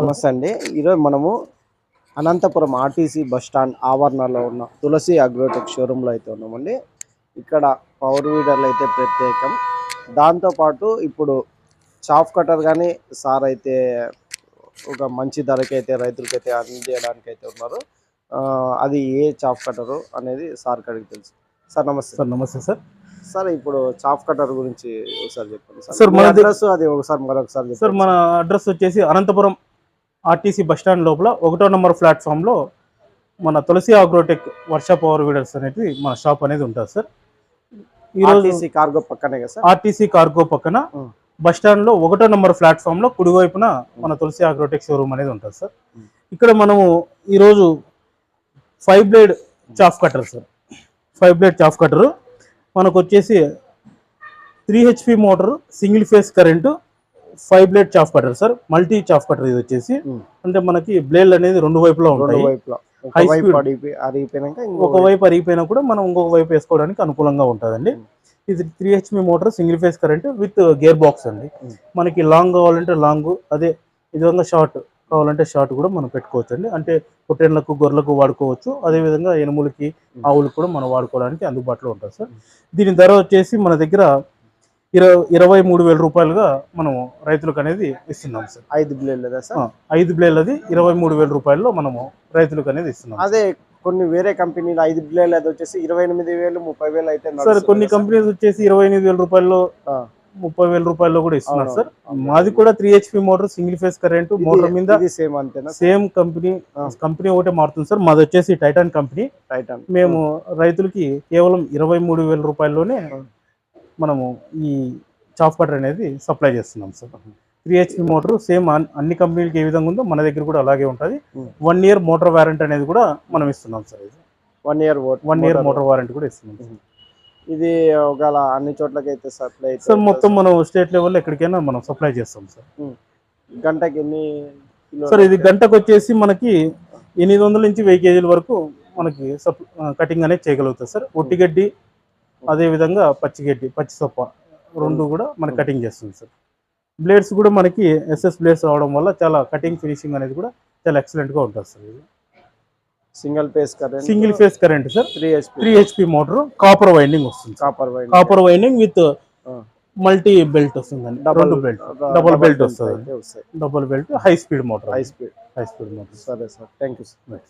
నమస్తే అండి. ఈరోజు మనము అనంతపురం ఆర్టీసీ బస్ స్టాండ్ ఆవరణలో ఉన్న తులసి అగ్రోటెక్ షోరూంలో అయితే ఉన్నామండి. ఇక్కడ పవర్ వీడర్లు అయితే ప్రత్యేకం. దాంతోపాటు ఇప్పుడు చాఫ్ కటర్ కానీ సార్ అయితే ఒక మంచి ధరకి అయితే రైతులకైతే అందించడానికి అయితే ఉన్నారు అది ఏ చాఫ్ కటరు అనేది సార్ కడిగి తెలుసు. సార్ నమస్తే. సార్ నమస్తే సార్. సార్ ఇప్పుడు చాఫ్ కటర్ గురించి ఒకసారి చెప్పండి సార్, మన అడ్రస్ అది ఒకసారి మరొకసారి సార్ మన అడ్రస్ వచ్చేసి అనంతపురం ఆర్టీసీ బస్ స్టాండ్ లోపల ఒకటో నెంబర్ ప్లాట్ఫామ్లో మన Tulasi Agrotech Varsha power weeders అనేది మన షాప్ అనేది ఉంటుంది సార్. ఈరోజు కార్గో పక్కనే కదా సార్? ఆర్టీసీ కార్గో పక్కన. బస్ స్టాండ్లో ఒకటో నెంబర్ ప్లాట్ఫామ్లో కుడివైపున మన తులసి అగ్రోటెక్ షోరూమ్ అనేది ఉంటుంది సార్. ఇక్కడ మనము ఈరోజు five blade chaff cutter sir. Five blade chaff cutter మనకు వచ్చేసి three HP motor single phase current five blade chaff cutter sir. Multi chaff cutter ఇది వచ్చేసి. అంటే మనకి బ్లేడ్ అనేది రెండు వైపులా ఉంటాయి. ఒక వైపు అరిగిపోయినా కూడా మనం ఇంకొక వైపు వేసుకోవడానికి అనుకూలంగా ఉంటుందండి. ఇది three HP motor single phase current with gear box అండి. మనకి లాంగ్ కావాలంటే లాంగ్ అదే విధంగా షార్ట్ కావాలంటే షార్ట్ కూడా మనం పెట్టుకోవచ్చు అండి అంటే పొట్టేళ్ళకు గొర్రెలకు వాడుకోవచ్చు. అదేవిధంగా ఎనుములకి ఆవులకు కూడా మనం వాడుకోవడానికి అందుబాటులో ఉంటుంది సార్. దీని ధర వచ్చేసి మన దగ్గర ఇరవై ఇరవై మూడు వేల రూపాయలుగా మనం రైతులకు అనేది ఇస్తున్నాం సార్. ఐదు బ్లేడ్ లేదా సార్ ఐదు బ్లేడ్లది ఇరవై మూడు వేల రూపాయల్లో మనము రైతులకు అనేది ఇస్తున్నాం అదే కొన్ని వేరే కంపెనీలు ఐదు బ్లేడ్ అది వచ్చేసి ఇరవై ఎనిమిది వేలు ముప్పై వేలు అయితే సార్ కొన్ని కంపెనీస్ వచ్చేసి ఇరవై ఎనిమిది వేల రూపాయల్లో. ముప్పై వేల రూపాయల్లో కూడా ఇస్తున్నారు సార్. మాది కూడా three HP motor single phase current motor మీద ఇది సేమ్ అంతేనా సేమ్ కంపెనీ. కంపెనీ ఒకటే మారుతుంది సార్. మాది వచ్చేసి టైటాన్ కంపెనీ. టైటాన్. మేము రైతులకి కేవలం ఇరవై మూడు వేల రూపాయల్లోనే. మనము ఈ చాఫ్ కటర్ అనేది సప్లై చేస్తున్నాం sir. Three HP motor same అన్ని కంపెనీలకి ఏ విధంగా ఉందో మన దగ్గర కూడా అలాగే ఉంటుంది. వన్ ఇయర్ మోటార్ వారంటీ అనేది కూడా మనం ఇస్తున్నాం sir one year one year motor warranty కూడా ఇస్తున్నాం సార్. ఇది ఒకవేళ అన్ని చోట్లకి అయితే సప్లై సార్ మొత్తం మనం స్టేట్ లెవెల్లో ఎక్కడికైనా మనం సప్లై చేస్తాం సార్. గంటకి ఎన్ని సార్ ఇది గంటకు వచ్చేసి మనకి ఎనిమిది వందల నుంచి వెయ్యి కేజీల వరకు మనకి కటింగ్ అనేది చేయగలుగుతుంది సార్. ఒట్టి గడ్డి అదే విధంగా పచ్చి సొప్ప రెండు కూడా మనకి కటింగ్ చేస్తుంది సార్. బ్లేడ్స్ కూడా మనకి ఎస్ఎస్ బ్లేడ్స్ రావడం వల్ల చాలా కటింగ్ ఫినిషింగ్ అనేది కూడా చాలా ఎక్సలెంట్గా ఉంటుంది సార్ ఇది. Single phase current single phase current sir. Three HP three HP motor copper winding వస్తుంది copper copper winding with. Multi belt వస్తుందండి. రెండు బెల్ట్ డబుల్ బెల్ట్ వస్తుంది. Double belt high speed motor high speed high speed motor సరే sir. Thank you sir